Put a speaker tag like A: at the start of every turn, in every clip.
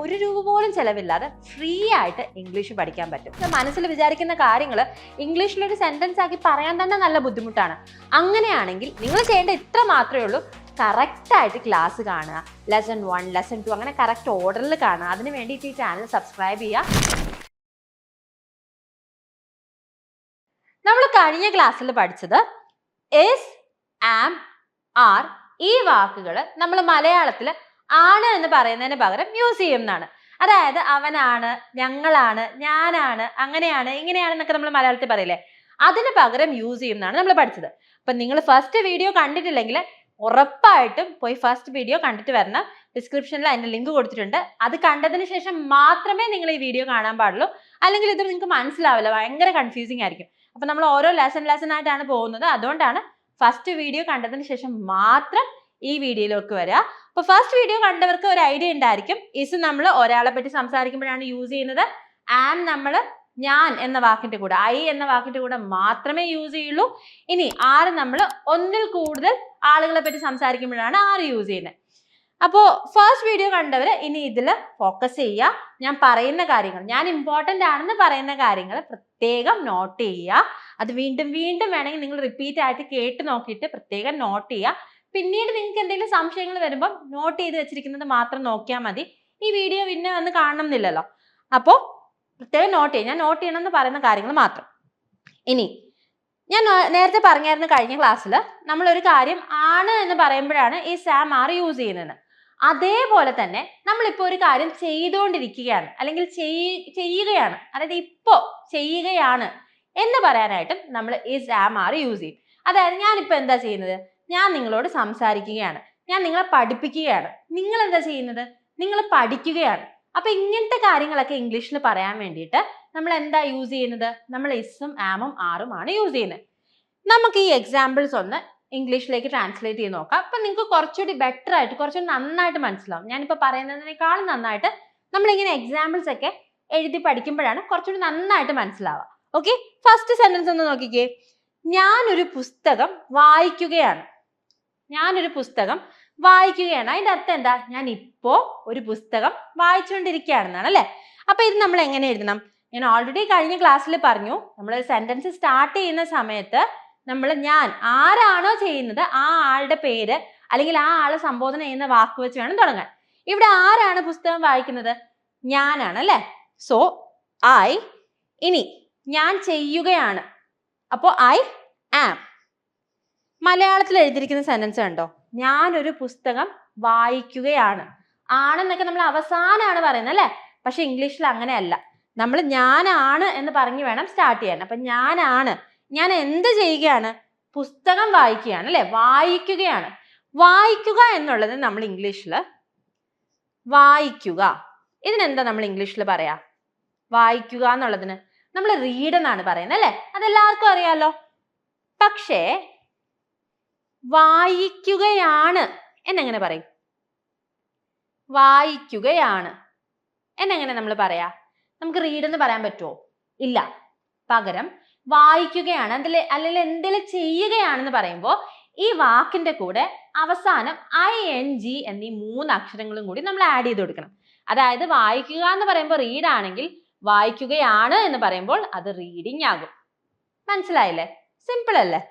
A: ഒരു രൂപ പോലും ചെലവില്ലാതെ ഫ്രീ ആയിട്ട് ഇംഗ്ലീഷ് പഠിക്കാൻ പറ്റും. മനസ്സിൽ വിചാരിക്കുന്ന കാര്യങ്ങൾ ഇംഗ്ലീഷിലൊരു സെന്റൻസ് ആക്കി പറയാൻ തന്നെ നല്ല ബുദ്ധിമുട്ടാണ്. അങ്ങനെയാണെങ്കിൽ നിങ്ങൾ ചെയ്യേണ്ട ഇത്ര മാത്രമേ ഉള്ളൂ. കറക്റ്റായിട്ട് ക്ലാസ് കാണുക. ലെസൺ വൺ ലെസൺ ടു അങ്ങനെ കറക്റ്റ് ഓർഡറിൽ കാണുക. അതിന് വേണ്ടിയിട്ട് ഈ ചാനൽ സബ്സ്ക്രൈബ് ചെയ്യുക. നമ്മൾ കഴിഞ്ഞ ക്ലാസ്സിൽ പഠിച്ചത് എസ് ആം ആർ ഈ വാക്കുകൾ നമ്മൾ മലയാളത്തിൽ ആണ് എന്ന് പറയുന്നതിന് പകരം യൂസ് എന്നാണ്. അതായത് അവനാണ് ഞങ്ങളാണ് ഞാനാണ് അങ്ങനെയാണ് ഇങ്ങനെയാണ് എന്നൊക്കെ നമ്മൾ മലയാളത്തിൽ പറയില്ലേ? അതിന് പകരം യൂസ് ചെയ്യുന്നതാണ് നമ്മൾ പഠിച്ചത്. അപ്പം നിങ്ങൾ ഫസ്റ്റ് വീഡിയോ കണ്ടിട്ടില്ലെങ്കിൽ ഉറപ്പായിട്ടും പോയി ഫസ്റ്റ് വീഡിയോ കണ്ടിട്ട് വരണം. ഡിസ്ക്രിപ്ഷനിൽ അതിന്റെ ലിങ്ക് കൊടുത്തിട്ടുണ്ട്. അത് കണ്ടതിന് ശേഷം മാത്രമേ നിങ്ങൾ ഈ വീഡിയോ കാണാൻ പാടുള്ളൂ. അല്ലെങ്കിൽ ഇത് നിങ്ങൾക്ക് മനസ്സിലാവില്ല ഭയങ്കര കൺഫ്യൂസിങ് ആയിരിക്കും. അപ്പം നമ്മൾ ഓരോ ലെസൺ ലെസൺ ആയിട്ടാണ് പോകുന്നത്. അതുകൊണ്ടാണ് ഫസ്റ്റ് വീഡിയോ കണ്ടതിന് ശേഷം മാത്രം ഈ വീഡിയോയിലേക്ക് വരിക അപ്പോൾ ഫസ്റ്റ് വീഡിയോ കണ്ടവർക്ക് ഒരു ഐഡിയ ഉണ്ടായിരിക്കും. ഇസ് നമ്മൾ ഒരാളെ പറ്റി സംസാരിക്കുമ്പോഴാണ് യൂസ് ചെയ്യുന്നത്. ആം നമ്മൾ ഞാൻ എന്ന വാക്കിന്റെ കൂടെ ഐ എന്ന വാക്കിന്റെ കൂടെ മാത്രമേ യൂസ് ചെയ്യുള്ളൂ. ഇനി ആറ് നമ്മൾ ഒന്നിൽ കൂടുതൽ ആളുകളെ പറ്റി സംസാരിക്കുമ്പോഴാണ് ആറ് യൂസ് ചെയ്യുന്നത്. അപ്പോൾ ഫസ്റ്റ് വീഡിയോ കണ്ടവർ ഇനി ഇതിൽ ഫോക്കസ് ചെയ്യുക. ഞാൻ പറയുന്ന കാര്യങ്ങൾ ഞാൻ ഇമ്പോർട്ടന്റ് ആണെന്ന് പറയുന്ന കാര്യങ്ങൾ പ്രത്യേകം നോട്ട് ചെയ്യുക. അത് വീണ്ടും വീണ്ടും വേണമെങ്കിൽ നിങ്ങൾ റിപ്പീറ്റ് ആയിട്ട് കേട്ട് നോക്കിയിട്ട് പ്രത്യേകം നോട്ട് ചെയ്യുക. പിന്നീട് നിങ്ങൾക്ക് എന്തെങ്കിലും സംശയങ്ങൾ വരുമ്പോൾ നോട്ട് ചെയ്ത് വെച്ചിരിക്കുന്നത് മാത്രം നോക്കിയാൽ മതി. ഈ വീഡിയോ പിന്നെ വന്ന് കാണണം എന്നില്ലല്ലോ അപ്പോൾ പ്രത്യേകം നോട്ട് ചെയ്യും. ഞാൻ നോട്ട് ചെയ്യണം എന്ന് പറയുന്ന കാര്യങ്ങൾ മാത്രം. ഇനി ഞാൻ നേരത്തെ പറഞ്ഞായിരുന്നു കഴിഞ്ഞ ക്ലാസ്സിൽ നമ്മൾ ഒരു കാര്യം ആണ് എന്ന് പറയുമ്പോഴാണ് ഈ സാം ആർ യൂസ് ചെയ്യുന്നത്. അതേപോലെ തന്നെ നമ്മളിപ്പോൾ ഒരു കാര്യം ചെയ്തുകൊണ്ടിരിക്കുകയാണ് അല്ലെങ്കിൽ ചെയ്- ചെയ്യുകയാണ് അതായത് ഇപ്പോൾ ചെയ്യുകയാണ് എന്ന് പറയാനായിട്ടും നമ്മൾ ഈ സാം ആർ യൂസ് ചെയ്യും. അതായത് ഞാനിപ്പോൾ എന്താ ചെയ്യുന്നത്? ഞാൻ നിങ്ങളോട് സംസാരിക്കുകയാണ്. ഞാൻ നിങ്ങളെ പഠിപ്പിക്കുകയാണ്. നിങ്ങൾ എന്താ ചെയ്യുന്നത്? നിങ്ങൾ പഠിക്കുകയാണ്. അപ്പൊ ഇങ്ങനത്തെ കാര്യങ്ങളൊക്കെ ഇംഗ്ലീഷിൽ പറയാൻ വേണ്ടിയിട്ട് നമ്മൾ എന്താ യൂസ് ചെയ്യുന്നത്? നമ്മൾ ഇസും ആമും ആറും ആണ് യൂസ് ചെയ്യുന്നത്. നമുക്ക് ഈ എക്സാമ്പിൾസ് ഒന്ന് ഇംഗ്ലീഷിലേക്ക് ട്രാൻസ്ലേറ്റ് ചെയ്ത് നോക്കാം. അപ്പൊ നിങ്ങൾക്ക് കുറച്ചുകൂടി ബെറ്റർ ആയിട്ട് കുറച്ചുകൂടി നന്നായിട്ട് മനസ്സിലാവും. ഞാനിപ്പോൾ പറയുന്നതിനേക്കാളും നന്നായിട്ട് നമ്മളിങ്ങനെ എക്സാമ്പിൾസ് ഒക്കെ എഴുതി പഠിക്കുമ്പോഴാണ് കുറച്ചുകൂടി നന്നായിട്ട് മനസ്സിലാവുക. ഓക്കെ ഫസ്റ്റ് സെന്റൻസ് ഒന്ന് നോക്കിക്കേ. ഞാനൊരു പുസ്തകം വായിക്കുകയാണ്. ഞാനൊരു പുസ്തകം വായിക്കുകയാണ്. അതിന്റെ അർത്ഥം എന്താ? ഞാൻ ഇപ്പോൾ ഒരു പുസ്തകം വായിച്ചുകൊണ്ടിരിക്കുകയാണെന്നാണ് അല്ലേ? അപ്പൊ ഇത് നമ്മൾ എങ്ങനെ എഴുതണം? ഞാൻ ഓൾറെഡി കഴിഞ്ഞ ക്ലാസ്സിൽ പറഞ്ഞു നമ്മൾ സെന്റൻസ് സ്റ്റാർട്ട് ചെയ്യുന്ന സമയത്ത് നമ്മൾ ഞാൻ ആരാണോ ചെയ്യുന്നത് ആ ആളുടെ പേര് അല്ലെങ്കിൽ ആ ആളെ സംബോധന ചെയ്യുന്ന വാക്ക് വെച്ച് വേണം തുടങ്ങാൻ. ഇവിടെ ആരാണ് പുസ്തകം വായിക്കുന്നത്? ഞാനാണ് അല്ലേ? സോ ഐ ഇനി ഞാൻ ചെയ്യുകയാണ്. അപ്പോൾ ഐ ആം മലയാളത്തിൽ എഴുതിയിരിക്കുന്ന സെന്റൻസ് കണ്ടോ? ഞാനൊരു പുസ്തകം വായിക്കുകയാണ്. ആണെന്നൊക്കെ നമ്മൾ അവസാനമാണ് പറയുന്നത് അല്ലേ? പക്ഷെ ഇംഗ്ലീഷിൽ അങ്ങനെയല്ല. നമ്മൾ ഞാനാണ് എന്ന് പറഞ്ഞു വേണം സ്റ്റാർട്ട് ചെയ്യാൻ. അപ്പം ഞാനാണ്. ഞാൻ എന്ത് ചെയ്യുകയാണ്? പുസ്തകം വായിക്കുകയാണ് അല്ലേ? വായിക്കുകയാണ്. വായിക്കുക എന്നുള്ളത് നമ്മൾ ഇംഗ്ലീഷിൽ വായിക്കുക. ഇതിനെന്താ നമ്മൾ ഇംഗ്ലീഷിൽ പറയാ? വായിക്കുക എന്നുള്ളതിന് നമ്മൾ റീഡ് എന്നാണ് പറയുന്നത് അല്ലേ? അതെല്ലാവർക്കും അറിയാലോ? പക്ഷേ വായിക്കുകയാണ്. എന്നെങ്ങനെ പറയും? വായിക്കുകയാണ്. എന്നെങ്ങനെ നമ്മൾ പറയാ? നമുക്ക് റീഡ് എന്ന് പറയാൻ പറ്റുമോ ഇല്ല. പകരം വായിക്കുകയാണ്. അതിൽ അല്ലെങ്കിൽ എന്തെങ്കിലും ചെയ്യുകയാണെന്ന് പറയുമ്പോൾ ഈ വാക്കിന്റെ കൂടെ അവസാനം ഐ എൻ ജി എന്നീ മൂന്ന് അക്ഷരങ്ങളും കൂടി നമ്മൾ ആഡ് ചെയ്ത് കൊടുക്കണം. അതായത് വായിക്കുക എന്ന് പറയുമ്പോൾ റീഡ് ആണെങ്കിൽ വായിക്കുകയാണ് എന്ന് പറയുമ്പോൾ അത് റീഡിംഗ് ആകും. മനസ്സിലായില്ലേ? സിമ്പിൾ അല്ലേ?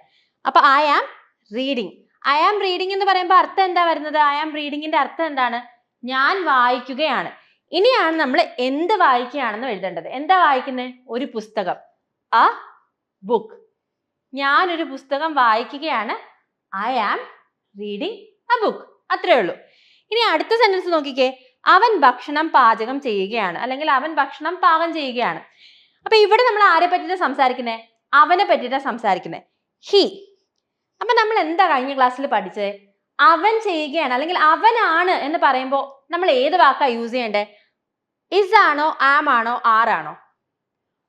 A: അപ്പൊ I am reading I am reading എന്ന് പറയുമ്പോൾ അർത്ഥം എന്താ വരുന്നത്? ഐ ആം റീഡിങ്ങിന്റെ അർത്ഥം എന്താണ്? ഞാൻ വായിക്കുകയാണ്. ഇനിയാണ് നമ്മൾ എന്ത് വായിക്കുകയാണെന്ന് എഴുതേണ്ടത്. എന്താ വായിക്കുന്നത് ഒരു പുസ്തകം. ആ ബുക്ക് ഞാനൊരു പുസ്തകം വായിക്കുകയാണ്. I am reading a book അത്രേ ഉള്ളൂ. ഇനി അടുത്ത സെന്റൻസ് നോക്കിക്കേ. അവൻ ഭക്ഷണം പാചകം ചെയ്യുകയാണ്. അല്ലെങ്കിൽ അവൻ ഭക്ഷണം പാകം ചെയ്യുകയാണ്. അപ്പൊ ഇവിടെ നമ്മൾ ആരെ പറ്റിയിട്ടാണ് സംസാരിക്കുന്നത് അവനെ പറ്റിയിട്ടാണ് സംസാരിക്കുന്നത് ഹി അപ്പൊ നമ്മൾ എന്താ കഴിഞ്ഞ ക്ലാസ്സിൽ പഠിച്ചത് അവൻ ചെയ്യുകയാണ്. അല്ലെങ്കിൽ അവനാണ് എന്ന് പറയുമ്പോൾ നമ്മൾ ഏത് വാക്കാ യൂസ് ചെയ്യേണ്ടത് ഇസ് ആണോ ആം ആണോ ആറാണോ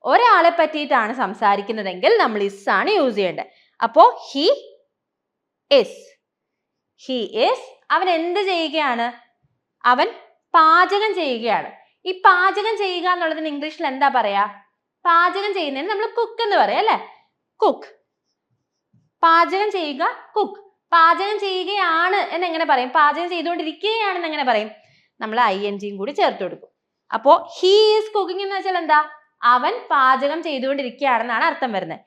A: ഒരാളെ പറ്റിയിട്ടാണ് സംസാരിക്കുന്നതെങ്കിൽ നമ്മൾ ഇസ് ആണ് യൂസ് ചെയ്യേണ്ടത് അപ്പോ ഹി ഇസ് ഹി ഇസ് അവൻ എന്ത് ചെയ്യുകയാണ്? അവൻ പാചകം ചെയ്യുകയാണ്. ഈ പാചകം ചെയ്യുക എന്നുള്ളതിന് ഇംഗ്ലീഷിൽ എന്താ പറയാ? പാചകം ചെയ്യുന്നതിന് നമ്മൾ കുക്ക് എന്ന് പറയാം അല്ലെ? കുക്ക് പാചകം ചെയ്യുക കുക്ക് പാചകം ചെയ്യുകയാണ് എന്നെങ്ങനെ പറയും? പാചകം ചെയ്തുകൊണ്ടിരിക്കുകയാണെന്ന് എങ്ങനെ പറയും? നമ്മൾ ഐ എൻ ജിയും കൂടി ചേർത്ത് കൊടുക്കും. അപ്പോ ഹീ ഈസ് കുക്കിംഗ് എന്ന് വെച്ചാൽ എന്താ? അവൻ പാചകം ചെയ്തുകൊണ്ടിരിക്കുകയാണെന്നാണ് അർത്ഥം വരുന്നത്.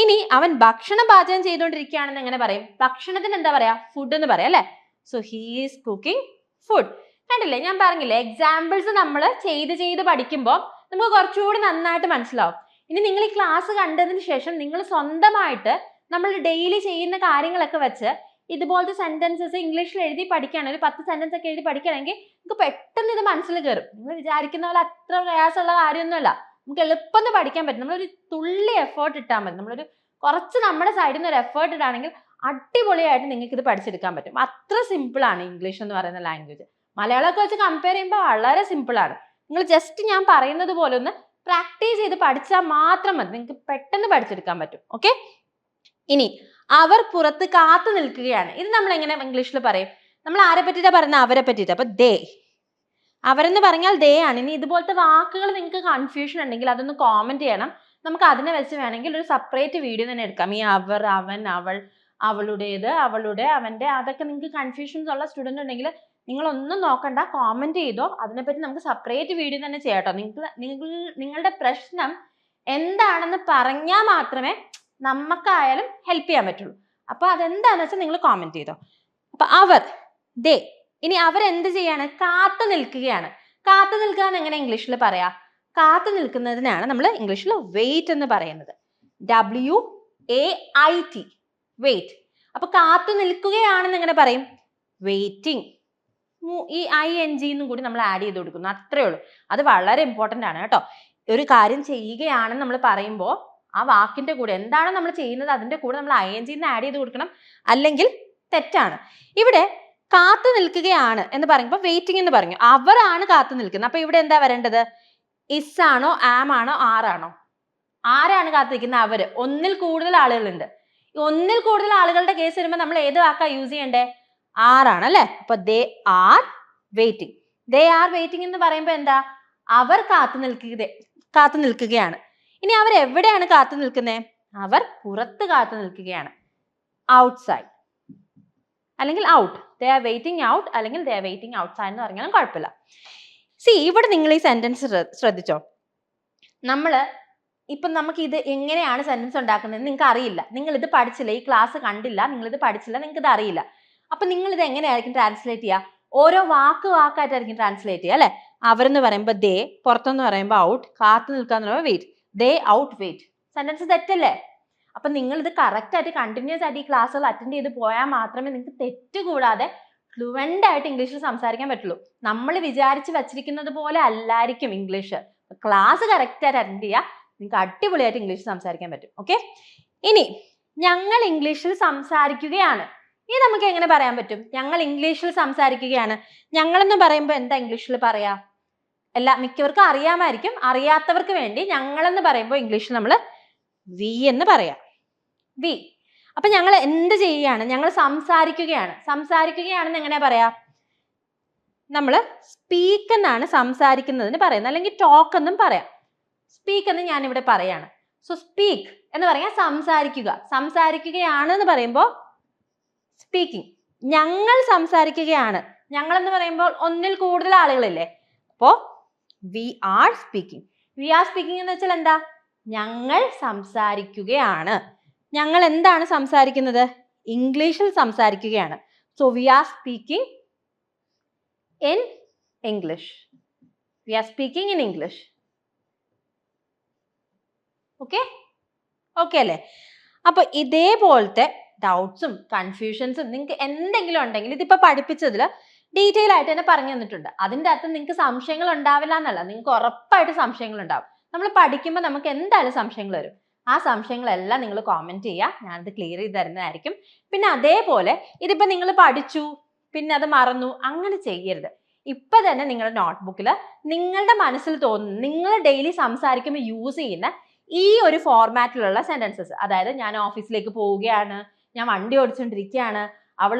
A: ഇനി അവൻ ഭക്ഷണം പാചകം ചെയ്തുകൊണ്ടിരിക്കുകയാണെന്ന് എങ്ങനെ പറയും? ഭക്ഷണത്തിന് എന്താ പറയാ? ഫുഡ് എന്ന് പറയാം അല്ലെ? So he is cooking food കണ്ടില്ലേ? ഞാൻ പറഞ്ഞില്ലേ? എക്സാമ്പിൾസ് നമ്മൾ ചെയ്ത് ചെയ്ത് പഠിക്കുമ്പോൾ നമുക്ക് കുറച്ചുകൂടി നന്നായിട്ട് മനസ്സിലാവും. ഇനി നിങ്ങൾ ഈ ക്ലാസ് കണ്ടതിന് ശേഷം നിങ്ങൾ സ്വന്തമായിട്ട് നമ്മൾ ഡെയിലി ചെയ്യുന്ന കാര്യങ്ങളൊക്കെ വെച്ച് ഇതുപോലത്തെ സെന്റൻസസ് ഇംഗ്ലീഷിൽ എഴുതി പഠിക്കുകയാണ്. ഒരു പത്ത് സെന്റൻസ് ഒക്കെ എഴുതി പഠിക്കുകയാണെങ്കിൽ നമുക്ക് പെട്ടെന്ന് ഇത് മനസ്സിൽ കയറും. നിങ്ങൾ വിചാരിക്കുന്ന പോലെ അത്ര പ്രയാസമുള്ള കാര്യമൊന്നുമല്ല. നമുക്ക് എളുപ്പം പഠിക്കാൻ പറ്റും. നമ്മളൊരു തുള്ളി എഫേർട്ട് ഇട്ടാൽ മതി. നമ്മളൊരു കുറച്ച് നമ്മുടെ സൈഡിൽ നിന്ന് ഒരു എഫേർട്ട് ഇടാണെങ്കിൽ അടിപൊളിയായിട്ട് നിങ്ങൾക്ക് ഇത് പഠിച്ചെടുക്കാൻ പറ്റും. അത്ര സിമ്പിൾ ആണ് ഇംഗ്ലീഷ് എന്ന് പറയുന്ന ലാംഗ്വേജ് മലയാളമൊക്കെ വെച്ച് കമ്പയർ ചെയ്യുമ്പോൾ വളരെ സിമ്പിൾ ആണ്. നിങ്ങൾ ജസ്റ്റ് ഞാൻ പറയുന്നത് പോലെ ഒന്ന് പ്രാക്ടീസ് ചെയ്ത് പഠിച്ചാൽ മാത്രം മതി. നിങ്ങൾക്ക് പെട്ടെന്ന് പഠിച്ചെടുക്കാൻ പറ്റും. ഓക്കെ ഇനി അവർ പുറത്ത് കാത്തു നിൽക്കുകയാണ്. ഇത് നമ്മൾ എങ്ങനെ ഇംഗ്ലീഷിൽ പറയും? നമ്മൾ ആരെ പറ്റിയിട്ടാണ് പറയുന്നത് അവരെ പറ്റിയിട്ട്. അപ്പൊ ദേ. അവരെന്ന് പറഞ്ഞാൽ ദേ ആണ്. ഇനി ഇതുപോലത്തെ വാക്കുകൾ നിങ്ങൾക്ക് കൺഫ്യൂഷൻ ഉണ്ടെങ്കിൽ അതൊന്ന് കോമന്റ് ചെയ്യണം. നമുക്ക് അതിനെ വെച്ച് വേണമെങ്കിൽ ഒരു സെപ്പറേറ്റ് വീഡിയോ തന്നെ എടുക്കാം. ഈ അവർ അവൻ അവൾ അവളുടേത് അവളുടെ അവന്റെ അതൊക്കെ നിങ്ങൾക്ക് കൺഫ്യൂഷൻസ് ഉള്ള സ്റ്റുഡന്റ് ഉണ്ടെങ്കിൽ നിങ്ങൾ ഒന്നും നോക്കണ്ട. കോമന്റ് ചെയ്തോ. അതിനെപ്പറ്റി നമുക്ക് സെപ്പറേറ്റ് വീഡിയോ തന്നെ ചെയ്യാം കേട്ടോ. നിങ്ങൾക്ക് നിങ്ങൾ നിങ്ങളുടെ പ്രശ്നം എന്താണെന്ന് പറഞ്ഞാൽ മാത്രമേ നമുക്കായാലും ഹെൽപ്പ് ചെയ്യാൻ പറ്റുള്ളൂ. അപ്പൊ അതെന്താന്ന് വെച്ചാൽ നിങ്ങൾ കോമെന്റ് ചെയ്തോ. അപ്പൊ അവർ ദേ ഇനി അവരെന്ത് ചെയ്യാണ്? കാത്തു നിൽക്കുകയാണ്. കാത്തു നിൽക്കുക എന്ന് എങ്ങനെ ഇംഗ്ലീഷിൽ പറയാ? കാത്തു നിൽക്കുന്നതിനാണ് നമ്മൾ ഇംഗ്ലീഷിൽ വെയിറ്റ് എന്ന് പറയുന്നത്. W A I T wait അപ്പൊ കാത്തു നിൽക്കുകയാണെന്ന് എങ്ങനെ പറയും? വെയിറ്റിംഗ് ഈ ഐ എൻ ജി എന്നും കൂടി നമ്മൾ ആഡ് ചെയ്ത് കൊടുക്കുന്നു. അത്രേ ഉള്ളൂ. അത് വളരെ ഇമ്പോർട്ടന്റ് ആണ് കേട്ടോ. ഒരു കാര്യം ചെയ്യുകയാണെന്ന് നമ്മൾ പറയുമ്പോൾ ആ വാക്കിന്റെ കൂടെ എന്താണ് നമ്മൾ ചെയ്യുന്നത്? അതിന്റെ കൂടെ നമ്മൾ ഐ എൻ ജിന്ന് ആഡ് ചെയ്ത് കൊടുക്കണം. അല്ലെങ്കിൽ തെറ്റാണ്. ഇവിടെ കാത്തു നിൽക്കുകയാണ് എന്ന് പറയുമ്പോൾ വെയിറ്റിംഗ് എന്ന് പറഞ്ഞു. അവരാണ് കാത്തു നിൽക്കുന്നത്. അപ്പൊ ഇവിടെ എന്താ വരേണ്ടത്? ഇസ് ആണോ ആം ആണോ ആറാണോ ആരാണ് കാത്തു നിൽക്കുന്നത്? അവർ ഒന്നിൽ കൂടുതൽ ആളുകളുണ്ട്. ഒന്നിൽ കൂടുതൽ ആളുകളുടെ കേസ് വരുമ്പോൾ നമ്മൾ ഏത് വാക്കാ യൂസ് ചെയ്യണ്ടേ? ആറാണ് അല്ലെ? അപ്പൊ they are waiting they are waiting എന്ന് പറയുമ്പോൾ എന്താ? അവർ കാത്തു നിൽക്കുക കാത്തു നിൽക്കുകയാണ്. ഇനി അവർ എവിടെയാണ് കാത്തു നിൽക്കുന്നത് അവർ പുറത്ത് കാത്തു നിൽക്കുകയാണ്. ഔട്ട്സൈഡ് അല്ലെങ്കിൽ out they are waiting out അല്ലെങ്കിൽ ദേ ആർ വെയിറ്റിംഗ് ഔട്ട്സൈഡ് എന്ന് പറഞ്ഞാലും കുഴപ്പമില്ല. സി ഇവിടെ നിങ്ങൾ ഈ സെന്റൻസ് ശ്രദ്ധിച്ചോ? നമ്മൾ ഇപ്പം നമുക്ക് ഇത് എങ്ങനെയാണ് സെന്റൻസ് ഉണ്ടാക്കുന്നത് നിങ്ങൾക്ക് അറിയില്ല. നിങ്ങൾ ഇത് പഠിച്ചില്ല ഈ ക്ലാസ് കണ്ടില്ല നിങ്ങൾ ഇത് പഠിച്ചില്ല നിങ്ങൾക്ക് ഇത് അറിയില്ല. അപ്പൊ നിങ്ങൾ ഇത് എങ്ങനെയായിരിക്കും ട്രാൻസ്ലേറ്റ് ചെയ്യുക? ഓരോ വാക്ക് വാക്കായിട്ടായിരിക്കും ട്രാൻസ്ലേറ്റ് ചെയ്യുക അല്ലെ? അവരെന്ന് പറയുമ്പോൾ ദേ പുറത്തെന്ന് പറയുമ്പോൾ ഔട്ട് കാത്തു നിൽക്കാന്ന് പറയുമ്പോൾ wait they out wait sentence തെറ്റല്ലേ? അപ്പൊ നിങ്ങൾ ഇത് കറക്റ്റ് ആയിട്ട് കണ്ടിന്യൂസ് ആയിട്ട് ഈ ക്ലാസ്സുകൾ അറ്റൻഡ് ചെയ്ത് പോയാൽ മാത്രമേ നിങ്ങൾക്ക് തെറ്റ് കൂടാതെ ഫ്ലുവന്റ് ആയിട്ട് ഇംഗ്ലീഷിൽ സംസാരിക്കാൻ പറ്റുള്ളൂ. നമ്മൾ വിചാരിച്ച് വെച്ചിരിക്കുന്നത് പോലെ അല്ലായിരിക്കും ഇംഗ്ലീഷ് ക്ലാസ് കറക്റ്റ് ആയിട്ട് അറ്റൻഡ് ചെയ്യുക നിങ്ങൾക്ക് അടിപൊളിയായിട്ട് ഇംഗ്ലീഷ് സംസാരിക്കാൻ പറ്റും. ഓക്കെ ഇനി ഞങ്ങൾ ഇംഗ്ലീഷിൽ സംസാരിക്കുകയാണ്. ഇനി നമുക്ക് എങ്ങനെ പറയാൻ പറ്റും? ഞങ്ങൾ ഇംഗ്ലീഷിൽ സംസാരിക്കുകയാണ്. ഞങ്ങളെന്ന് പറയുമ്പോൾ എന്താ ഇംഗ്ലീഷിൽ പറയാ? എല്ലാ മിക്കവർക്കും അറിയാമായിരിക്കും. അറിയാത്തവർക്ക് വേണ്ടി ഞങ്ങളെന്ന് പറയുമ്പോൾ ഇംഗ്ലീഷിൽ നമ്മൾ വി എന്ന് പറയാം. വി അപ്പൊ ഞങ്ങൾ എന്ത് ചെയ്യുകയാണ്? ഞങ്ങൾ സംസാരിക്കുകയാണ്. സംസാരിക്കുകയാണെന്ന് എങ്ങനെയാ പറയാ? നമ്മൾ സ്പീക്ക് എന്നാണ് സംസാരിക്കുന്നതിന് പറയുന്നത്. അല്ലെങ്കിൽ ടോക്ക് എന്നും പറയാം. സ്പീക്ക് എന്ന് ഞാൻ ഇവിടെ പറയാണ്. സോ സ്പീക്ക് എന്ന് പറയാൻ സംസാരിക്കുക. സംസാരിക്കുകയാണ് എന്ന് പറയുമ്പോൾ സ്പീക്കിംഗ് ഞങ്ങൾ സംസാരിക്കുകയാണ്. ഞങ്ങൾ എന്ന് പറയുമ്പോൾ ഒന്നിൽ കൂടുതൽ ആളുകളില്ലേ? അപ്പോ we are speaking we are speaking എന്ന് വെച്ചാൽ എന്താ? ഞങ്ങൾ സംസാരിക്കുകയാണ്. ഞങ്ങൾ എന്താണ് സംസാരിക്കുന്നത്? ഇംഗ്ലീഷിൽ സംസാരിക്കുകയാണ്. So we are speaking in English we are speaking in English okay okay അല്ലേ? അപ്പൊ ഇതേപോലത്തെ ഡൗട്ട്സും കൺഫ്യൂഷൻസും നിങ്ങൾക്ക് എന്തെങ്കിലും ഉണ്ടെങ്കിൽ ഇതിപ്പോ പഠിപ്പിച്ചതിൽ ഡീറ്റെയിൽ ആയിട്ട് തന്നെ പറഞ്ഞു തന്നിട്ടുണ്ട്. അതിന്റെ അകത്ത് നിങ്ങൾക്ക് സംശയങ്ങൾ ഉണ്ടാവില്ല എന്നല്ല. നിങ്ങൾക്ക് ഉറപ്പായിട്ട് സംശയങ്ങൾ ഉണ്ടാവും. നമ്മൾ പഠിക്കുമ്പോൾ നമുക്ക് എന്തായാലും സംശയങ്ങൾ വരും. ആ സംശയങ്ങളെല്ലാം നിങ്ങൾ കോമെന്റ് ചെയ്യുക. ഞാനത് ക്ലിയർ ചെയ്ത് തരുന്നതായിരിക്കും. പിന്നെ അതേപോലെ ഇതിപ്പോൾ നിങ്ങൾ പഠിച്ചു പിന്നെ അത് മറന്നു അങ്ങനെ ചെയ്യരുത്. ഇപ്പൊ തന്നെ നിങ്ങളുടെ നോട്ട്ബുക്കിൽ നിങ്ങളുടെ മനസ്സിൽ തോന്നുന്നു നിങ്ങൾ ഡെയിലി സംസാരിക്കുമ്പോൾ യൂസ് ചെയ്യുന്ന ഈ ഒരു ഫോർമാറ്റിലുള്ള സെന്റൻസസ് അതായത് ഞാൻ ഓഫീസിലേക്ക് പോവുകയാണ് ഞാൻ വണ്ടി ഓടിച്ചുകൊണ്ടിരിക്കുകയാണ് അവൾ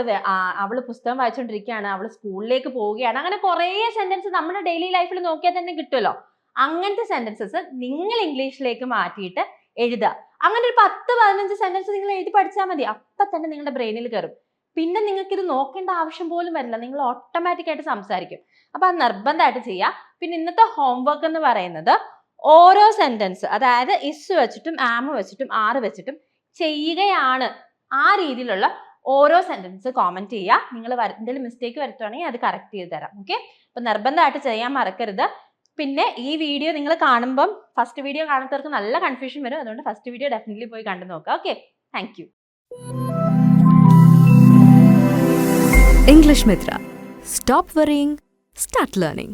A: അവൾ പുസ്തകം വായിച്ചുകൊണ്ടിരിക്കുകയാണ് അവൾ സ്കൂളിലേക്ക് പോവുകയാണ്. അങ്ങനെ കുറേ സെന്റൻസ് നമ്മുടെ ഡെയിലി ലൈഫിൽ നോക്കിയാൽ തന്നെ കിട്ടുമല്ലോ അങ്ങനത്തെ സെന്റൻസസ് നിങ്ങൾ ഇംഗ്ലീഷിലേക്ക് മാറ്റിയിട്ട് എഴുതുക. അങ്ങനെ ഒരു പത്ത് പതിനഞ്ച് സെന്റൻസ് നിങ്ങൾ എഴുതി പഠിച്ചാൽ മതി. അപ്പൊ തന്നെ നിങ്ങളുടെ ബ്രെയിനിൽ കയറും പിന്നെ നിങ്ങൾക്ക് ഇത് നോക്കേണ്ട ആവശ്യം പോലും വരില്ല. നിങ്ങൾ ഓട്ടോമാറ്റിക് ആയിട്ട് സംസാരിക്കും. അപ്പൊ അത് നിർബന്ധമായിട്ട് ചെയ്യുക പിന്നെ ഇന്നത്തെ ഹോംവർക്ക് എന്ന് പറയുന്നത് ഓരോ സെന്റൻസ് അതായത് ഇസ് വെച്ചിട്ടും ആമ വെച്ചിട്ടും ആറ് വെച്ചിട്ടും ചെയ്യുകയാണ് ആ രീതിയിലുള്ള ഓരോ സെന്റൻസ് കോമന്റ് ചെയ്യുക നിങ്ങൾ എന്തെങ്കിലും മിസ്റ്റേക്ക് വരുത്തുവാണെങ്കിൽ അത് കറക്റ്റ് ചെയ്ത് തരാം. ഓക്കെ അപ്പൊ നിർബന്ധമായിട്ട് ചെയ്യാൻ മറക്കരുത്. പിന്നെ ഈ വീഡിയോ നിങ്ങൾ കാണുമ്പം ഫസ്റ്റ് വീഡിയോ കാണാത്തവർക്ക് നല്ല കൺഫ്യൂഷൻ വരും. അതുകൊണ്ട് ഫസ്റ്റ് വീഡിയോ ഡെഫിനറ്റ്ലി പോയി കണ്ടു നോക്കുക. Okay thank
B: English Mitra. Stop worrying, start learning.